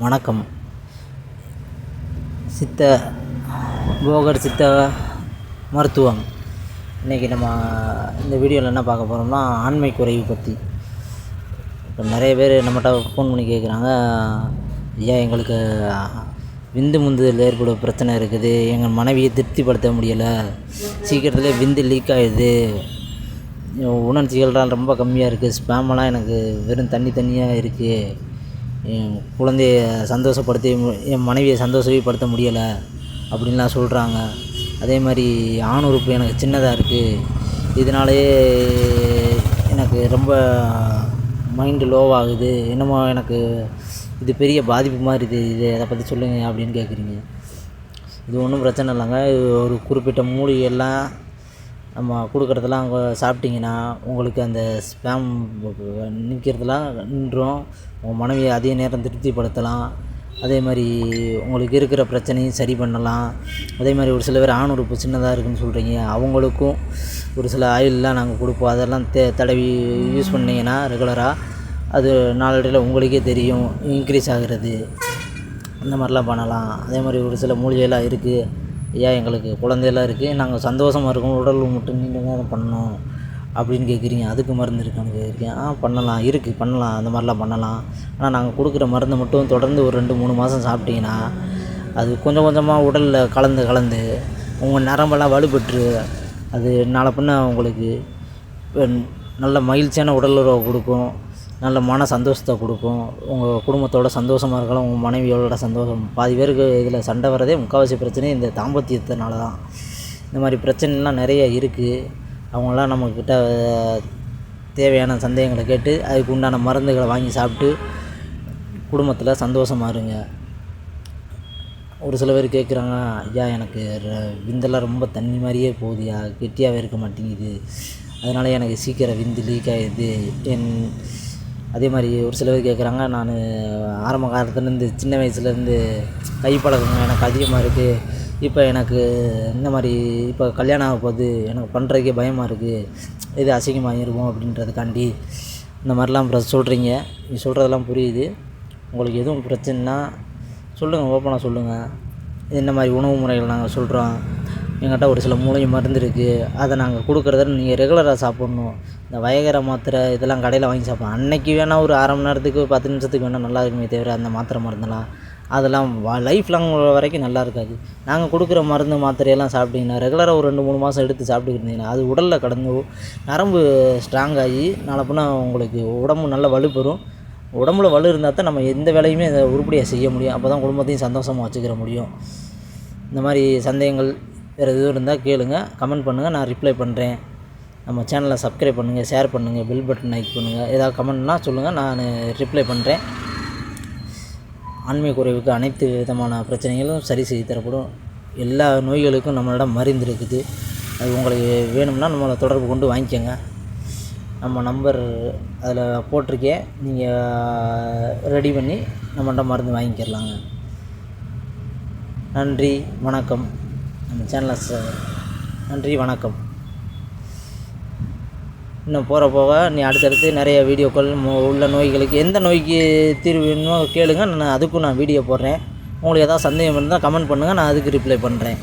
வணக்கம். சித்த போகர் சித்த மருத்துவம். இன்றைக்கி நம்ம இந்த வீடியோவில் என்ன பார்க்க போகிறோம்னா ஆண்மை குறைவு பற்றி இப்போ நிறைய பேர் நம்மகிட்ட ஃபோன் பண்ணி கேட்குறாங்க ஐயா எங்களுக்கு விந்து முந்துதல் ஏற்படும் பிரச்சனை இருக்குது. எங்கள் மனைவியை திருப்திப்படுத்த முடியலை. சீக்கிரத்தில் விந்து லீக் ஆகிடுது உணர்ச்சிகள்லாம் ரொம்ப கம்மியாக இருக்குது ஸ்பேமெல்லாம் எனக்கு வெறும் தண்ணி தண்ணியாக இருக்குது என் குழந்தைய சந்தோஷப்படுத்தி மு- என் மனைவியை சந்தோஷப்படுத்த முடியலை அப்படின்லாம் சொல்கிறாங்க அதே மாதிரி ஆண் உறுப்பு எனக்கு சின்னதாக இருக்குது இதனாலேயே எனக்கு ரொம்ப மைண்டு லோவாகுது என்னமோ எனக்கு இது பெரிய பாதிப்பு மாதிரி தெரியுது அதை பற்றி சொல்லுங்கள் அப்படின்னு கேட்குறீங்க இது ஒன்றும் பிரச்சனை இல்லைங்க. இது ஒரு குறிப்பிட்ட மூலிகையெல்லாம் நம்ம கொடுக்குறதெல்லாம் அங்கே சாப்பிட்டீங்கன்னா உங்களுக்கு அந்த ஸ்பேம் நிற்கிறதுலாம் நின்றும். உங்கள் மனைவியை அதிக நேரம் திருப்திப்படுத்தலாம். அதே மாதிரி உங்களுக்கு இருக்கிற பிரச்சனையும் சரி பண்ணலாம். அதே மாதிரி ஒரு சில பேர் ஆண் உறுப்பு சின்னதாக இருக்குன்னு சொல்கிறீங்க அவங்களுக்கும் ஒரு சில ஆயிலெலாம் நாங்கள் கொடுப்போம். அதெல்லாம் தே தடவி யூஸ் பண்ணிங்கன்னா ரெகுலராக அது நாளடைவில் உங்களுக்கே தெரியும். இன்க்ரீஸ் ஆகிறது. அந்த மாதிரிலாம் பண்ணலாம். அதே மாதிரி ஒரு சில மூலிகைலாம் இருக்குது ஐயா எங்களுக்கு குழந்தையெல்லாம் இருக்குது நாங்கள் சந்தோஷமாக இருக்கோம் உடல் மட்டும் நீண்ட நேரம் பண்ணணும் அப்படின்னு கேட்குறீங்க அதுக்கு மருந்து இருக்கான்னு கேட்குறீங்க ஆ பண்ணலாம் இருக்குது பண்ணலாம் அந்த மாதிரிலாம் பண்ணலாம். ஆனால் நாங்கள் கொடுக்குற மருந்து மட்டும் தொடர்ந்து ஒரு ரெண்டு மூணு மாதம் சாப்பிட்டீங்கன்னா அது கொஞ்சம் கொஞ்சமாக உடலில் கலந்து கலந்து உங்கள் நரம்பெல்லாம் வலுப்பெற்று அது நாளை பின்ன உங்களுக்கு நல்ல மகிழ்ச்சியான உடல் உறவை கொடுக்கும். நல்ல மன சந்தோஷத்தை கொடுக்கும். உங்கள் குடும்பத்தோட சந்தோஷமாக இருக்கலாம். உங்கள் மனைவியோட சந்தோஷம். பாதி பேருக்கு இதில் சண்டை வரதே முக்கால்வாசி பிரச்சனை இந்த தாம்பத்தியத்தினால தான் இந்த மாதிரி பிரச்சனைலாம் நிறைய இருக்குது அவங்களாம் நம்மக்கிட்ட தேவையான சந்தேகங்களை கேட்டு அதுக்கு உண்டான மருந்துகளை வாங்கி சாப்பிட்டு குடும்பத்தில் சந்தோஷமாக இருங்க. ஒரு சில பேர் கேட்குறாங்க ஐயா எனக்கு விந்தெல்லாம் ரொம்ப தண்ணி மாதிரியே போகுதுயா கெட்டியாகவே இருக்க மாட்டேங்குது. அதனால் எனக்கு சீக்கிரம் விந்து லீக் ஆகிடுது என் அதே மாதிரி ஒரு சில பேர் கேட்குறாங்க நான் ஆரம்ப காலத்துலேருந்து சின்ன வயசுலேருந்து கை பழக்கம் எனக்கு அதிகமாக இருக்குது இப்போ எனக்கு இந்த மாதிரி இப்போ கல்யாணம் ஆக போகுது எனக்கு பண்ணுறதுக்கே பயமாக இருக்குது இது அசிங்கமாகிருவோம் அப்படின்றதுக்காண்டி இந்த மாதிரிலாம் அப்புறம் சொல்கிறீங்க நீ சொல்கிறதெல்லாம் புரியுது. உங்களுக்கு எதுவும் பிரச்சனைனா சொல்லுங்கள் ஓப்பனாக சொல்லுங்கள் இந்த மாதிரி உணவு முறைகள் நாங்கள் சொல்கிறோம் எங்கிட்ட ஒரு சில மூலிகை மருந்து இருக்குது அதை நாங்கள் கொடுக்குறத நீங்கள் ரெகுலராக சாப்பிட்ணும். இந்த வயகர மாத்திரை இதெல்லாம் கடையில் வாங்கி சாப்பிடலாம். அன்றைக்கி வேணால் ஒரு அரை மணி நேரத்துக்கு பத்து நிமிஷத்துக்கு வேணால் நல்லா இருக்குமே தவிர அந்த மாத்திரை மருந்தெல்லாம் அதெல்லாம் லைஃப் லாங் வரைக்கும் நல்லா இருக்காது. நாங்கள் கொடுக்குற மருந்து மாத்திரையெல்லாம் சாப்பிட்டீங்கன்னா ரெகுலராக ஒரு ரெண்டு மூணு மாதம் எடுத்து சாப்பிட்டுக்கிட்டு இருந்தீங்கன்னா அது உடலில் கடந்து நரம்பு ஸ்ட்ராங் ஆகி நாளை உங்களுக்கு உடம்பு நல்ல வலுப்பெறும் உடம்புல வலு இருந்தால் தான் நம்ம எந்த வேலையுமே அதை உருப்படியாக செய்ய முடியும். அப்போ தான் குடும்பத்தையும் சந்தோஷமாக வச்சுக்கிற முடியும். இந்த மாதிரி சந்தேகங்கள் வேறு எதுவும் இருந்தால் கேளுங்கள் கமெண்ட் பண்ணுங்கள் நான் ரிப்ளை பண்ணுறேன் நம்ம சேனலை சப்ஸ்கிரைப் பண்ணுங்கள் ஷேர் பண்ணுங்கள் பெல் பட்டன் லைக் பண்ணுங்கள் ஏதாவது கமெண்ட்னா சொல்லுங்கள் நான் ரிப்ளை பண்ணுறேன் ஆண்மை குறைவுக்கு அனைத்து விதமான பிரச்சனைகளும் சரி செய்து தரப்படும். எல்லா நோய்களுக்கும் நம்மளிடம் மருந்து இருக்குது. அது உங்களுக்கு வேணும்னா நம்மளை தொடர்பு கொண்டு வாங்கிக்கோங்க. நம்ம நம்பர் அதில் போட்டிருக்கேன். நீங்கள் ரெடி பண்ணி நம்மள்ட்ட மருந்து வாங்கிக்கிறலாங்க நன்றி வணக்கம். நம்ம சேனலை நன்றி வணக்கம். இன்னும் போகிற போக நீ அடுத்தடுத்து நிறைய வீடியோக்கள் மு- உள்ள நோய்களுக்கு எந்த நோய்க்கு தீர்வு வேணுமோ கேளுங்க. நான் அதுக்கும் நான் வீடியோ போடுறேன். உங்களுக்கு ஏதாவது சந்தேகம் இருந்தால் கமெண்ட் பண்ணுங்கள் நான் அதுக்கு ரிப்ளை பண்ணுறேன்